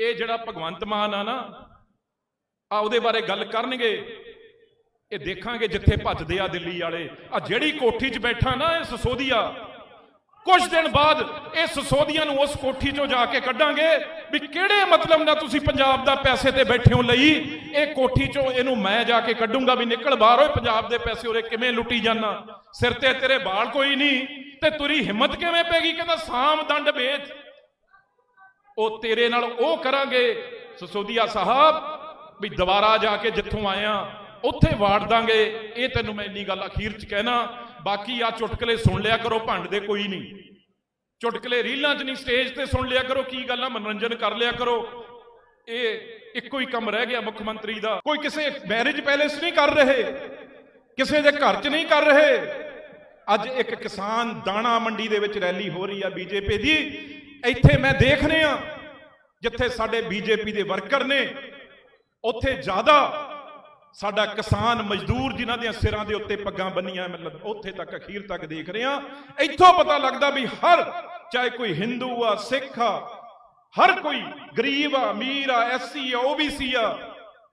ਇਹ ਜਿਹੜਾ ਭਗਵੰਤ ਮਾਨ ਆ ਨਾ, ਆ ਉਹਦੇ ਬਾਰੇ ਗੱਲ ਕਰਨਗੇ। ਇਹ ਦੇਖਾਂਗੇ ਜਿੱਥੇ ਭੱਜਦੇ ਆ ਦਿੱਲੀ ਵਾਲੇ। ਆ ਜਿਹੜੀ ਕੋਠੀ 'ਚ ਬੈਠਾ ਨਾ ਇਹ ਸਸੋਦੀਆ ਕੁਝ ਦਿਨ ਬਾਅਦ ਇਹ ਸਸੋਦੀਆਂ ਨੂੰ ਉਸ ਕੋਠੀ 'ਚੋਂ ਜਾ ਕੇ ਕੱਢਾਂਗੇ ਵੀ ਕਿਹੜੇ ਮਤਲਬ ਨਾਲ ਤੁਸੀਂ ਪੰਜਾਬ ਦਾ ਪੈਸੇ ਤੇ ਬੈਠੇ ਹੋ ਲਈ। ਇਹ ਕੋਠੀ 'ਚੋਂ ਇਹਨੂੰ ਮੈਂ ਜਾ ਕੇ ਕੱਢੂੰਗਾ ਵੀ ਨਿਕਲ ਬਾਹਰ ਓਏ, ਪੰਜਾਬ ਦੇ ਪੈਸੇ ਉਰੇ ਕਿਵੇਂ ਲੁੱਟੀ ਜਾਣਾ ਸਿਰ ਤੇ ਤੇਰੇ ਬਾਲ ਕੋਈ ਨਹੀਂ ਤੇ ਤੁਰੀ ਹਿੰਮਤ ਕਿਵੇਂ ਪੈ ਗਈ? ਕਹਿੰਦਾ, ਸਾਮ ਦੰਡ ਵੇਚ ਉਹ ਤੇਰੇ ਨਾਲ ਉਹ ਕਰਾਂਗੇ। ਸਸੋਦੀਆ ਸਾਹਿਬ, ਵੀ ਦੁਬਾਰਾ ਜਾ ਕੇ ਜਿੱਥੋਂ ਆਇਆ ਉੱਥੇ ਵਾੜ ਦਾਂਗੇ। ਇਹ ਤੈਨੂੰ ਮੈਂ ਇੰਨੀ ਗੱਲ ਅਖੀਰ ਚ ਕਹਿਣਾ, ਬਾਕੀ ਆ ਚੁਟਕਲੇ ਸੁਣ ਲਿਆ ਕਰੋ, ਭੰਡ ਦੇ ਕੋਈ ਨਹੀਂ। ਚੁਟਕਲੇ ਰੀਲਾਂ 'ਚ ਨਹੀਂ, ਸਟੇਜ ਤੇ ਸੁਣ ਲਿਆ ਕਰੋ, ਕੀ ਗੱਲ ਆ ਮਨੋਰੰਜਨ ਕਰ ਲਿਆ ਕਰੋ। ਇਹ ਇੱਕੋ ਹੀ ਕੰਮ ਰਹਿ ਗਿਆ ਮੁੱਖ ਮੰਤਰੀ ਦਾ। ਕੋਈ ਕਿਸੇ ਮੈਰਿਜ ਪੈਲੇਸ ਨਹੀਂ ਕਰ ਰਹੇ, ਕਿਸੇ ਦੇ ਘਰ 'ਚ ਨਹੀਂ ਕਰ ਰਹੇ। ਅੱਜ ਇੱਕ ਕਿਸਾਨ ਦਾਣਾ ਮੰਡੀ ਦੇ ਵਿੱਚ ਰੈਲੀ ਹੋ ਰਹੀ ਆ ਬੀਜੇਪੀ ਦੀ। ਇੱਥੇ ਮੈਂ ਦੇਖ ਰਿਹਾ ਜਿੱਥੇ ਸਾਡੇ ਬੀਜੇਪੀ ਦੇ ਵਰਕਰ ਨੇ, ਉੱਥੇ ਜ਼ਿਆਦਾ ਸਾਡਾ ਕਿਸਾਨ ਮਜ਼ਦੂਰ ਜਿਨ੍ਹਾਂ ਦੇ ਸਿਰਾਂ ਦੇ ਉੱਤੇ ਪੱਗਾਂ ਬੰਨੀਆਂ, ਮਤਲਬ ਉੱਥੇ ਤੱਕ, ਅਖੀਰ ਤੱਕ ਦੇਖ ਰਿਹਾ ਇੱਥੋਂ ਪਤਾ ਲੱਗਦਾ ਵੀ ਹਰ, ਚਾਹੇ ਕੋਈ ਹਿੰਦੂ ਆ ਸਿੱਖ ਆ, ਹਰ ਕੋਈ ਗਰੀਬ ਆ, ਅਮੀਰ ਆ ਐਸਸੀ ਆ ਓਬੀਸੀ ਆ,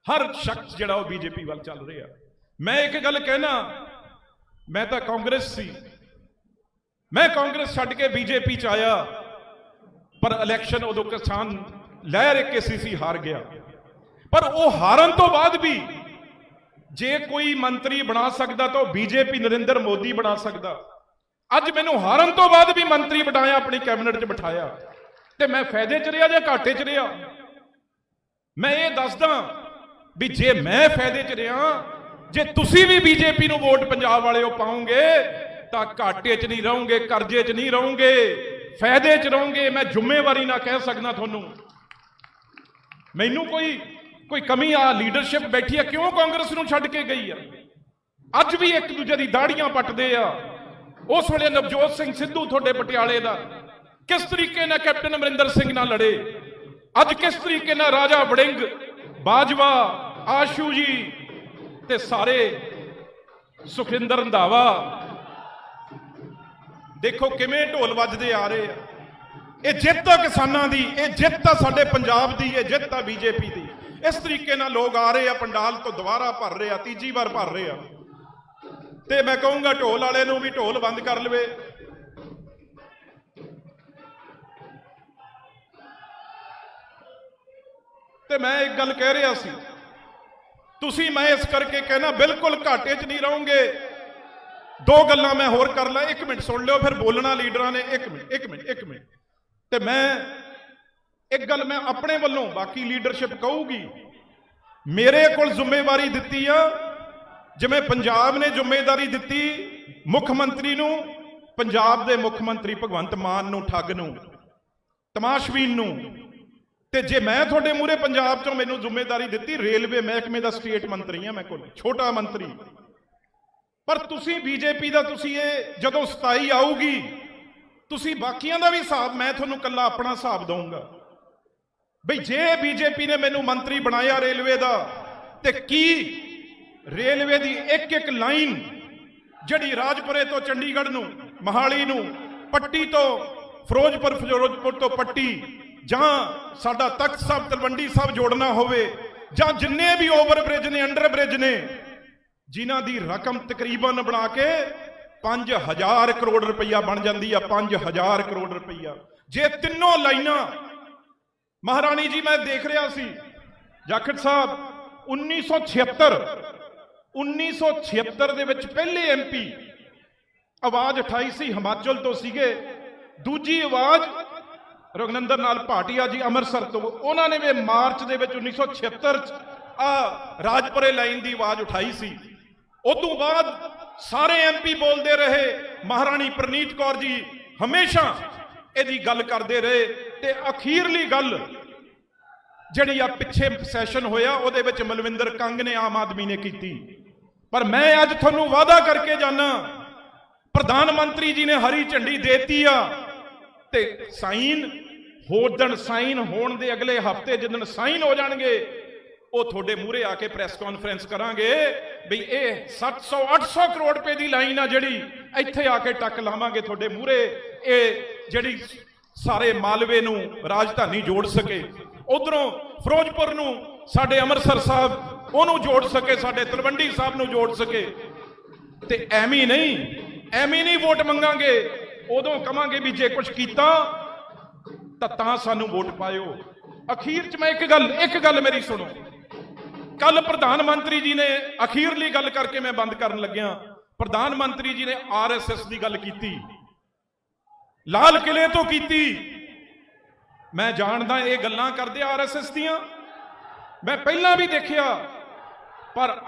ਹਰ ਸ਼ਖਸ ਜਿਹੜਾ ਉਹ ਬੀਜੇਪੀ ਵੱਲ ਚੱਲ ਰਿਹਾ। ਮੈਂ ਇੱਕ ਗੱਲ ਕਹਿਣਾ, ਮੈਂ ਤਾਂ ਕਾਂਗਰਸ ਸੀ। ਮੈਂ ਕਾਂਗਰਸ ਛੱਡ ਕੇ ਬੀਜੇਪੀ ਚ ਆਇਆ। ਪਰ ਇਲੈਕਸ਼ਨ ਉਦੋਂ ਕਿਸਾਨ ਲਹਿਰ ਇੱਕ ਸੀ, ਹਾਰ ਗਿਆ। ਪਰ ਉਹ ਹਾਰਨ ਤੋਂ ਬਾਅਦ ਵੀ ਜੇ ਕੋਈ ਮੰਤਰੀ ਬਣਾ ਸਕਦਾ ਤਾਂ ਉਹ ਬੀਜੇਪੀ, ਨਰਿੰਦਰ ਮੋਦੀ ਬਣਾ ਸਕਦਾ। ਅੱਜ ਮੈਨੂੰ ਹਾਰਨ ਤੋਂ ਬਾਅਦ ਵੀ ਮੰਤਰੀ ਬਣਾਇਆ, ਆਪਣੀ ਕੈਬਨਿਟ 'ਚ ਬਿਠਾਇਆ। ਤੇ ਮੈਂ ਫਾਇਦੇ 'ਚ ਰਿਹਾ ਜਾਂ ਘਾਟੇ 'ਚ ਰਿਹਾ? ਮੈਂ ਇਹ ਦੱਸਦਾ ਵੀ ਜੇ ਮੈਂ ਫਾਇਦੇ 'ਚ ਰਿਹਾ, ਜੇ ਤੁਸੀਂ ਵੀ ਬੀਜੇਪੀ ਨੂੰ ਵੋਟ ਪੰਜਾਬ ਵਾਲਿਓ ਪਾਉਂਗੇ, ਤਾਂ ਘਾਟੇ 'ਚ ਨਹੀਂ ਰਹੋਗੇ, ਕਰਜ਼ੇ 'ਚ ਨਹੀਂ ਰਹੋਗੇ। ਫਾਇਦੇ 'ਚ ਰਹੋਗੇ, ਮੈਂ ਜ਼ਿੰਮੇਵਾਰੀ ਨਾਲ ਕਹਿ ਸਕਦਾ ਤੁਹਾਨੂੰ। ਮੈਨੂੰ ਕੋਈ ਕੋਈ ਕਮੀ ਆ ਲੀਡਰਸ਼ਿਪ ਬੈਠੀ ਆ, ਕਿਉਂ ਕਾਂਗਰਸ ਨੂੰ ਛੱਡ ਕੇ ਗਈ ਆ? ਅੱਜ ਵੀ ਇੱਕ ਦੂਜੇ ਦੀ ਦਾੜੀਆਂ ਪੱਟਦੇ ਆ। ਉਸ ਵੇਲੇ ਨਵਜੋਤ ਸਿੰਘ ਸਿੱਧੂ ਤੁਹਾਡੇ ਪਟਿਆਲੇ ਦਾ। ਕਿਸ ਤਰੀਕੇ ਨਾਲ ਕੈਪਟਨ ਅਮਰਿੰਦਰ ਸਿੰਘ ਨਾਲ ਲੜੇ? ਅੱਜ ਕਿਸ ਤਰੀਕੇ ਨਾਲ ਰਾਜਾ ਵੜਿੰਗ, ਬਾਜਵਾ, ਆਸ਼ੂ ਜੀ ਤੇ ਸਾਰੇ ਸੁਖਿੰਦਰ ਰੰਧਾਵਾ ਦੇਖੋ ਕਿਵੇਂ ਢੋਲ ਵੱਜਦੇ ਆ ਰਹੇ ਆ। ਇਹ ਜਿੱਤ ਆ ਕਿਸਾਨਾਂ ਦੀ, ਇਹ ਜਿੱਤ ਆ ਸਾਡੇ ਪੰਜਾਬ ਦੀ, ਇਹ ਜਿੱਤ ਆ ਬੀਜੇਪੀ ਦੀ। ਇਸ ਤਰੀਕੇ ਨਾਲ ਲੋਕ ਆ ਰਹੇ ਆ, ਪੰਡਾਲ ਤੋਂ ਦੁਬਾਰਾ ਭਰ ਰਹੇ ਆ, ਤੀਜੀ ਵਾਰ ਭਰ ਰਹੇ ਆ। ਤੇ ਮੈਂ ਕਹੂੰਗਾ ਢੋਲ ਵਾਲੇ ਨੂੰ ਵੀ ਢੋਲ ਬੰਦ ਕਰ ਲਵੇ। ਤੇ ਮੈਂ ਇੱਕ ਗੱਲ ਕਹਿ ਰਿਹਾ ਸੀ, ਤੁਸੀਂ ਮੈਂ ਇਸ ਕਰਕੇ ਕਹਿਣਾ ਬਿਲਕੁਲ ਘਾਟੇ 'ਚ ਨਹੀਂ ਰਹੋਗੇ। ਦੋ ਗੱਲਾਂ ਮੈਂ ਹੋਰ ਕਰ ਲਾਂ, ਇੱਕ ਮਿੰਟ ਸੁਣ ਲਿਓ, ਫਿਰ ਬੋਲਣਾ ਲੀਡਰਾਂ ਨੇ, ਇੱਕ ਮਿੰਟ ਇੱਕ ਮਿੰਟ ਇੱਕ ਮਿੰਟ। ਤੇ ਮੈਂ ਇੱਕ ਗੱਲ ਮੈਂ ਆਪਣੇ ਵੱਲੋਂ ਬਾਕੀ ਲੀਡਰਸ਼ਿਪ ਕਹੂਗੀ। ਮੇਰੇ ਕੋਲ ਜ਼ਿੰਮੇਵਾਰੀ ਦਿੱਤੀ ਆ, ਜਿਵੇਂ ਪੰਜਾਬ ਨੇ ਜ਼ਿੰਮੇਵਾਰੀ ਦਿੱਤੀ ਮੁੱਖ ਮੰਤਰੀ ਨੂੰ, ਪੰਜਾਬ ਦੇ ਮੁੱਖ ਮੰਤਰੀ ਭਗਵੰਤ ਮਾਨ ਨੂੰ, ਠੱਗ ਨੂੰ, ਤਮਾਸ਼ਬੀਨ ਨੂੰ। ਤੇ ਜੇ ਮੈਂ ਤੁਹਾਡੇ ਮੂਹਰੇ ਪੰਜਾਬ ਚੋਂ ਮੈਨੂੰ ਜ਼ਿੰਮੇਵਾਰੀ ਦਿੱਤੀ, ਰੇਲਵੇ ਮਹਿਕਮੇ ਦਾ ਸਟੇਟ ਮੰਤਰੀ ਆ ਮੈਂ ਕੋਲ, ਛੋਟਾ ਮੰਤਰੀ। ਪਰ ਤੁਸੀਂ ਬੀਜੇਪੀ ਦਾ ਤੁਸੀਂ ਇਹ ਜਦੋਂ 27 ਆਊਗੀ, ਤੁਸੀਂ ਬਾਕੀਆਂ ਦਾ ਵੀ ਹਿਸਾਬ, ਮੈਂ ਤੁਹਾਨੂੰ ਕੱਲਾ ਆਪਣਾ ਹਿਸਾਬ ਦਊਂਗਾ। ਬਈ ਜੇ ਬੀਜੇਪੀ ਨੇ ਮੈਨੂੰ ਮੰਤਰੀ ਬਣਾਇਆ ਰੇਲਵੇ ਦਾ, ਤੇ ਕੀ ਰੇਲਵੇ ਦੀ ਇੱਕ ਇੱਕ ਲਾਈਨ ਜਿਹੜੀ ਰਾਜਪੁਰੇ ਤੋਂ ਚੰਡੀਗੜ੍ਹ ਨੂੰ, ਮਹਾਲੀ ਨੂੰ, ਪੱਟੀ ਤੋਂ ਫਿਰੋਜ਼ਪੁਰ ਫਿਰੋਜ਼ਪੁਰ ਤੋਂ ਪੱਟੀ, ਜਾਂ ਸਾਡਾ ਤਖਤ ਸਾਹਿਬ, ਤਲਵੰਡੀ ਸਾਹਿਬ ਜੋੜਨਾ ਹੋਵੇ, ਜਾਂ ਜਿੰਨੇ ਵੀ ਓਵਰ ਬ੍ਰਿਜ ਨੇ ਅੰਡਰ ਬ੍ਰਿਜ ਨੇ ਜਿਨ੍ਹਾਂ ਦੀ ਰਕਮ ਤਕਰੀਬਨ ਬਣਾ ਕੇ 5000 ਕਰੋੜ ਰੁਪਈਆ ਬਣ ਜਾਂਦੀ ਆ 5000 ਕਰੋੜ ਰੁਪਈਆ। ਜੇ ਤਿੰਨੋਂ ਲਾਈਨਾਂ, ਮਹਾਰਾਣੀ ਜੀ, ਮੈਂ ਦੇਖ ਰਿਹਾ ਸੀ, ਜਾਖੜ ਸਾਹਿਬ 1976 1976 ਦੇ ਵਿੱਚ ਪਹਿਲੇ ਐਮਪੀ ਆਵਾਜ਼ ਉਠਾਈ ਸੀ, ਹਿਮਾਚਲ ਤੋਂ ਸੀਗੇ। ਦੂਜੀ ਆਵਾਜ਼ ਰਗਨੰਦਰ ਨਾਲ ਭਾਟੀਆ ਜੀ ਅੰਮ੍ਰਿਤਸਰ ਤੋਂ। ਉਹਨਾਂ ਨੇ ਵੀ ਮਾਰਚ ਦੇ ਵਿੱਚ 1976 ਚ ਆ ਰਾਜਪੁਰੇ ਲਾਈਨ ਦੀ ਆਵਾਜ਼ ਉਠਾਈ ਸੀ। ਉਦੋਂ ਬਾਅਦ ਸਾਰੇ ਐਮਪੀ ਬੋਲਦੇ ਰਹੇ, ਮਹਾਰਾਣੀ ਪ੍ਰਨੀਤ ਕੌਰ ਜੀ ਹਮੇਸ਼ਾ ਇਹਦੀ ਗੱਲ ਕਰਦੇ ਰਹੇ ਤੇ ਅਖੀਰਲੀ ਗੱਲ ਜਿਹੜੀ ਆ ਪਿੱਛੇ ਸੈਸ਼ਨ ਹੋਇਆ, ਉਹਦੇ ਵਿੱਚ ਮਲਵਿੰਦਰ ਕੰਗ ਨੇ ਆਮ ਆਦਮੀ ਨੇ ਕੀਤੀ। ਪਰ ਮੈਂ ਅੱਜ ਤੁਹਾਨੂੰ ਵਾਅਦਾ ਕਰਕੇ ਜਾਣਾ ਪ੍ਰਧਾਨ ਮੰਤਰੀ ਜੀ ਨੇ ਹਰੀ ਝੰਡੀ ਦੇਤੀ ਆ ਤੇ ਸਾਈਨ ਹੋਦਣ ਸਾਈਨ ਹੋਣ ਦੇ ਅਗਲੇ ਹਫ਼ਤੇ ਜਦੋਂ ਸਾਈਨ ਹੋ ਜਾਣਗੇ, ਉਹ ਤੁਹਾਡੇ ਮੂਹਰੇ ਆ ਕੇ ਪ੍ਰੈਸ ਕਾਨਫਰੰਸ ਕਰਾਂਗੇ। ਵੀ ਇਹ 700 800 ਕਰੋੜ ਰੁਪਏ ਦੀ ਲਾਈਨ ਆ ਜਿਹੜੀ ਇੱਥੇ ਆ ਕੇ ਟੱਕ ਲਾਵਾਂਗੇ ਤੁਹਾਡੇ ਮੂਹਰੇ। ਇਹ ਜਿਹੜੀ ਸਾਰੇ ਮਾਲਵੇ ਨੂੰ ਰਾਜਧਾਨੀ ਜੋੜ ਸਕੇ, ਉਧਰੋਂ ਫਿਰੋਜ਼ਪੁਰ ਨੂੰ ਸਾਡੇ ਅੰਮ੍ਰਿਤਸਰ ਸਾਹਿਬ, ਉਹਨੂੰ ਜੋੜ ਸਕੇ, ਸਾਡੇ ਤਲਵੰਡੀ ਸਾਹਿਬ ਨੂੰ ਜੋੜ ਸਕੇ। ਤੇ ਐਵੇਂ ਨਹੀਂ ਐਵੇਂ ਨਹੀਂ ਵੋਟ ਮੰਗਾਂਗੇ, ਉਦੋਂ ਕਵਾਂਗੇ ਵੀ ਜੇ ਕੁਝ ਕੀਤਾ, ਤਾਂ ਤਾਂ ਸਾਨੂੰ ਵੋਟ ਪਾਇਓ। ਅਖੀਰ 'ਚ ਮੈਂ ਇੱਕ ਗੱਲ ਇੱਕ ਗੱਲ ਮੇਰੀ ਸੁਣੋ। ਕੱਲ ਪ੍ਰਧਾਨ ਮੰਤਰੀ ਜੀ ਨੇ ਅਖੀਰਲੀ ਗੱਲ ਕਰਕੇ ਮੈਂ ਬੰਦ ਕਰਨ ਲੱਗਿਆ। ਪ੍ਰਧਾਨ ਮੰਤਰੀ ਜੀ ਨੇ ਆਰਐਸਐਸ ਦੀ ਗੱਲ ਕੀਤੀ। ਲਾਲ ਕਿਲੇ ਤੋਂ ਕੀਤੀ। ਮੈਂ ਜਾਣਦਾ ਇਹ ਗੱਲਾਂ ਕਰਦੇ ਆਰਐਸਐਸ ਦੀਆਂ। ਮੈਂ ਪਹਿਲਾਂ ਵੀ ਦੇਖਿਆ, ਪਰ